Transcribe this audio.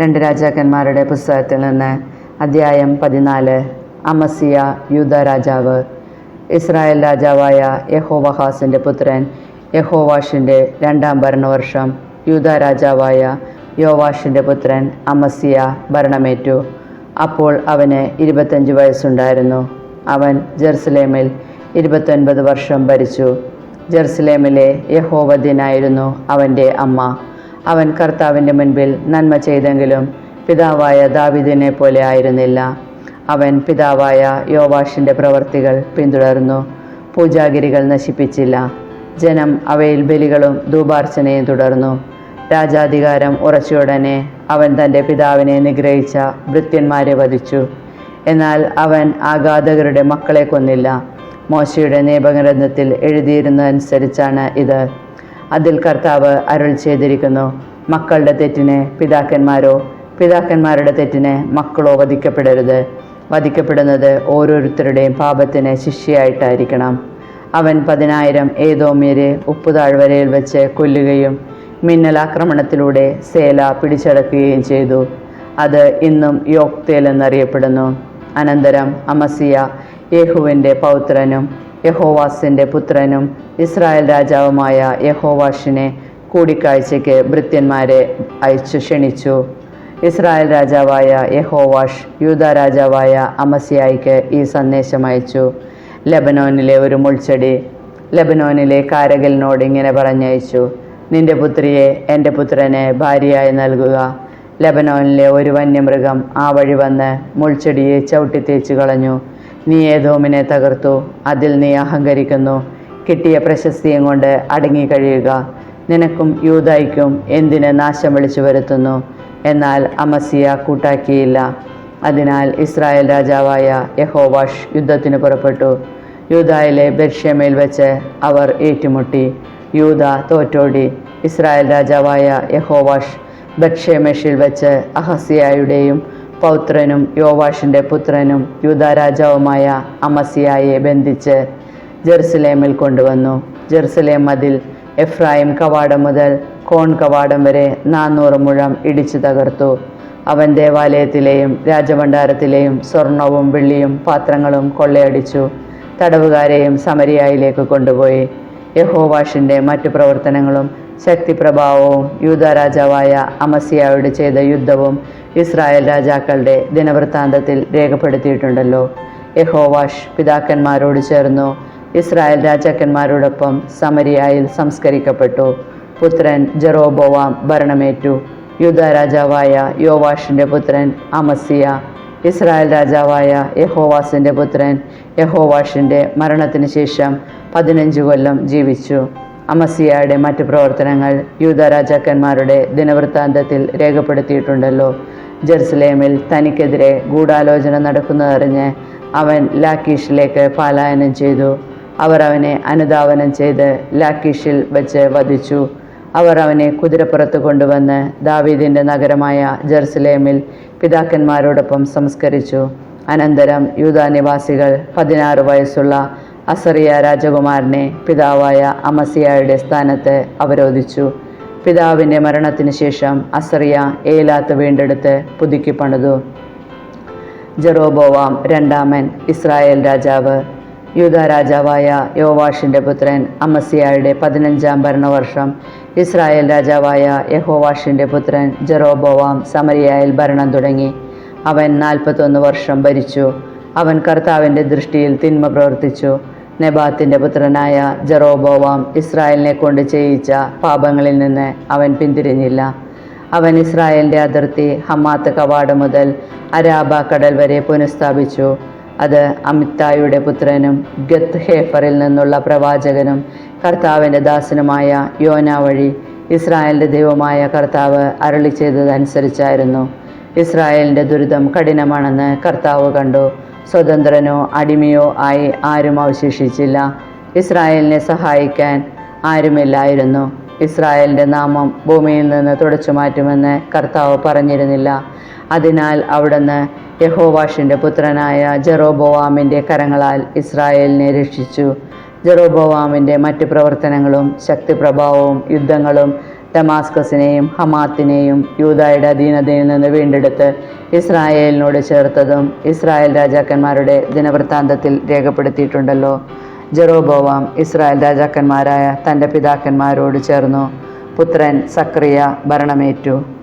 രണ്ട് രാജാക്കന്മാരുടെ പുസ്തകത്തിൽ നിന്ന് അധ്യായം പതിനാല്. അമസിയ യൂത രാജാവ്. ഇസ്രായേൽ രാജാവായ യഹോവഹാസിന്റെ പുത്രൻ യഹോവാഷിന്റെ രണ്ടാം ഭരണവർഷം. യൂത രാജാവായ യോവാഷിന്റെ പുത്രൻ അമസിയ ഭരണമേറ്റു. അപ്പോൾ അവന് ഇരുപത്തഞ്ച് വയസ്സുണ്ടായിരുന്നു. അവൻ ജെറുസലേമിൽ ഇരുപത്തൊൻപത് വർഷം ഭരിച്ചു. ജെറുസലേമിലെ യഹോവദ്യനായിരുന്നു അവന്റെ അമ്മ. അവൻ കർത്താവിന്റെ മുൻപിൽ നന്മ ചെയ്തെങ്കിലും പിതാവായ ദാവിദിനെ പോലെ ആയിരുന്നില്ല. അവൻ പിതാവായ യോവാഷിന്റെ പ്രവർത്തികൾ പിന്തുടർന്നു. പൂജാഗിരികൾ നശിപ്പിച്ചില്ല. ജനം അവയിൽ ബലികളും ധൂപാർച്ചനയും തുടർന്നു. രാജാധികാരം ഉറച്ചയുടനെ അവൻ തന്റെ പിതാവിനെ നിഗ്രഹിച്ച ഭൃത്യന്മാരെ വധിച്ചു. എന്നാൽ അവൻ ആഘാതകരുടെ മക്കളെ കൊന്നില്ല. മോശയുടെ നിയമഗ്രന്ഥത്തിൽ എഴുതിയിരുന്നതനുസരിച്ചാണ് ഇത്. അതിൽ കർത്താവ് അരുൾ ചെയ്തിരിക്കുന്നു. മക്കളുടെ തെറ്റിന് പിതാക്കന്മാരോ പിതാക്കന്മാരുടെ തെറ്റിന് മക്കളോ വധിക്കപ്പെടരുത്. വധിക്കപ്പെടുന്നത് ഓരോരുത്തരുടെയും പാപത്തിന് ശിഷ്യയായിട്ടായിരിക്കണം അവൻ പതിനായിരം ഏതോമ്യരെ ഉപ്പുതാഴ്വരയിൽ വെച്ച് കൊല്ലുകയും മിന്നലാക്രമണത്തിലൂടെ സേല പിടിച്ചടക്കുകയും ചെയ്തു. അത് ഇന്നും യോക്തേൽ എന്നറിയപ്പെടുന്നു. അനന്തരം അമസിയ യേഹുവിന്റെ പൗത്രനും യഹോവാസിന്റെ പുത്രനും ഇസ്രായേൽ രാജാവുമായ യഹോവാഷിനെ കൂടിക്കാഴ്ചയ്ക്ക് ഭൃത്യന്മാരെ അയച്ചു ക്ഷണിച്ചു. ഇസ്രായേൽ രാജാവായ യഹോവാഷ് യൂത രാജാവായ അമസിയായിക്ക് ഈ സന്ദേശം അയച്ചു. ലബനോനിലെ ഒരു മുൾച്ചെടി ലബനോനിലെ കാരകലിനോട് ഇങ്ങനെ പറഞ്ഞയച്ചു നിന്റെ പുത്രിയെ എന്റെ പുത്രനെ ഭാര്യയായി നൽകുക. ലബനോനിലെ ഒരു വന്യമൃഗം ആ വഴി വന്ന് മുൾച്ചെടിയെ ചവിട്ടി തേച്ചു കളഞ്ഞു. നീ ഏതോമിനെ തകർത്തു. അതിൽ നീ അഹങ്കരിക്കുന്നു. കിട്ടിയ പ്രശസ്തിയും കൊണ്ട് അടങ്ങിക്കഴിയുക. നിനക്കും യൂതായിക്കും എന്തിന് നാശം വിളിച്ചു വരുത്തുന്നു? എന്നാൽ അമസിയ കൂട്ടാക്കിയില്ല. അതിനാൽ ഇസ്രായേൽ രാജാവായ യഹോവാഷ് യുദ്ധത്തിന് പുറപ്പെട്ടു. യൂതായിലെ ബെർഷ്യമേൽ വെച്ച് അവർ ഏറ്റുമുട്ടി. യൂത തോറ്റോടി. ഇസ്രായേൽ രാജാവായ യഹോവാഷ് ബെർഷ്യമേഷിൽ വെച്ച് അഹസിയായുടെയും പൗത്രനും യോവാഷിന്റെ പുത്രനും യൂതാരാജാവുമായ അമസിയായെ ബന്ധിച്ച് ജെറുസലേമിൽ കൊണ്ടുവന്നു. ജെറുസലേം മതിൽ എഫ്രായിം കവാടം മുതൽ കോൺ കവാടം വരെ നാനൂറ് മുഴം ഇടിച്ചു തകർത്തു. അവൻ ദേവാലയത്തിലെയും രാജഭണ്ഡാരത്തിലെയും സ്വർണവും വെള്ളിയും പാത്രങ്ങളും കൊള്ളയടിച്ചു. തടവുകാരെയും സമരിയായിലേക്ക് കൊണ്ടുപോയി. യഹോവാഷിന്റെ മറ്റു പ്രവർത്തനങ്ങളും ശക്തിപ്രഭാവവും യൂത രാജാവായ അമസിയായോട് ചെയ്ത യുദ്ധവും ഇസ്രായേൽ രാജാക്കളുടെ ദിനവൃത്താന്തത്തിൽ രേഖപ്പെടുത്തിയിട്ടുണ്ടല്ലോ. യഹോവാഷ് പിതാക്കന്മാരോട് ചേർന്നു. ഇസ്രായേൽ രാജാക്കന്മാരോടൊപ്പം സമരിയായിൽ സംസ്കരിക്കപ്പെട്ടു. പുത്രൻ ജെറോബോവാം ഭരണമേറ്റു. യൂത രാജാവായ യോവാഷിന്റെ പുത്രൻ അമസിയ. ഇസ്രായേൽ രാജാവായ യഹോവാസിന്റെ പുത്രൻ യഹോവാഷിന്റെ മരണത്തിന് ശേഷം പതിനഞ്ച് കൊല്ലം ജീവിച്ചു. അമസിയയുടെ മറ്റ് പ്രവർത്തനങ്ങൾ യൂത രാജാക്കന്മാരുടെ ദിനവൃത്താന്തത്തിൽ രേഖപ്പെടുത്തിയിട്ടുണ്ടല്ലോ. ജെറുസലേമിൽ തനിക്കെതിരെ ഗൂഢാലോചന നടക്കുന്നതറിഞ്ഞ് അവൻ ലാക്കീഷിലേക്ക് പലായനം ചെയ്തു. അവർ അവനെ അനുധാവനം ചെയ്ത് ലാക്കീഷിൽ വെച്ച് വധിച്ചു. അവർ അവനെ കുതിരപ്പുറത്ത് കൊണ്ടുവന്ന് ദാവീദിന്റെ നഗരമായ ജെറുസലേമിൽ പിതാക്കന്മാരോടൊപ്പം സംസ്കരിച്ചു. അനന്തരം യൂതാനിവാസികൾ പതിനാറ് വയസ്സുള്ള അസറിയ രാജകുമാരനെ പിതാവായ അമസിയായുടെ സ്ഥാനത്ത് അവരോധിച്ചു. പിതാവിന്റെ മരണത്തിന് ശേഷം അസറിയ ഏലാത്ത് വീണ്ടെടുത്ത് പുതുക്കി പണിതു. ജെറോബോവാം രണ്ടാമൻ ഇസ്രായേൽ രാജാവ്. യൂത രാജാവായ യോവാഷിന്റെ പുത്രൻ അമസിയായുടെ പതിനഞ്ചാം ഭരണവർഷം. ഇസ്രായേൽ രാജാവായ യഹോവാഷിന്റെ പുത്രൻ ജെറോബോവാം സമരിയായിൽ ഭരണം തുടങ്ങി. അവൻ നാൽപ്പത്തൊന്ന് വർഷം ഭരിച്ചു. അവൻ കർത്താവിന്റെ ദൃഷ്ടിയിൽ തിന്മ പ്രവർത്തിച്ചു. നെബാത്തിന്റെ പുത്രനായ ജറോബോവാം ഇസ്രായേലിനെ കൊണ്ട് ചെയ്യിച്ച പാപങ്ങളിൽ നിന്ന് അവൻ പിന്തിരിഞ്ഞില്ല. അവൻ ഇസ്രായേലിന്റെ അതിർത്തി ഹമാത്ത് കവാട് മുതൽ അരാബ കടൽ വരെ പുനഃസ്ഥാപിച്ചു. അത് അമിത്തായുടെ പുത്രനും ഗത്ത് ഹേഫറിൽ നിന്നുള്ള പ്രവാചകനും കർത്താവിന്റെ ദാസനുമായ യോന വഴി ഇസ്രായേലിന്റെ ദൈവമായ കർത്താവ് അരളി ചെയ്തതനുസരിച്ചായിരുന്നു. ഇസ്രായേലിന്റെ ദുരിതം കഠിനമാണെന്ന് കർത്താവ് കണ്ടു. സ്വതന്ത്രനോ അടിമയോ ആയി ആരും അവശേഷിച്ചില്ല. ഇസ്രായേലിനെ സഹായിക്കാൻ ആരുമില്ലായിരുന്നു. ഇസ്രായേലിന്റെ നാമം ഭൂമിയിൽ നിന്ന് തുടച്ചു മാറ്റുമെന്ന് കർത്താവ് പറഞ്ഞിരുന്നില്ല. അതിനാൽ അവിടുന്ന് യഹോവാഷിന്റെ പുത്രനായ ജെറോബോവാമിന്റെ കരങ്ങളാൽ ഇസ്രായേലിനെ രക്ഷിച്ചു. ജെറോബോവാമിന്റെ മറ്റ് പ്രവർത്തനങ്ങളും ശക്തിപ്രഭാവവും യുദ്ധങ്ങളും ഡമാസ്കസിനെയും ഹമാത്തിനെയും യൂതായുടെ അധീനതയിൽ നിന്ന് വീണ്ടെടുത്ത് ഇസ്രായേലിനോട് ചേർത്തതും ഇസ്രായേൽ രാജാക്കന്മാരുടെ ദിനവൃത്താന്തത്തിൽ രേഖപ്പെടുത്തിയിട്ടുണ്ടല്ലോ. ജെറോബോവാം ഇസ്രായേൽ രാജാക്കന്മാരായ തന്റെ പിതാക്കന്മാരോട് ചേർന്നു. പുത്രൻ സക്രിയ ഭരണമേറ്റു.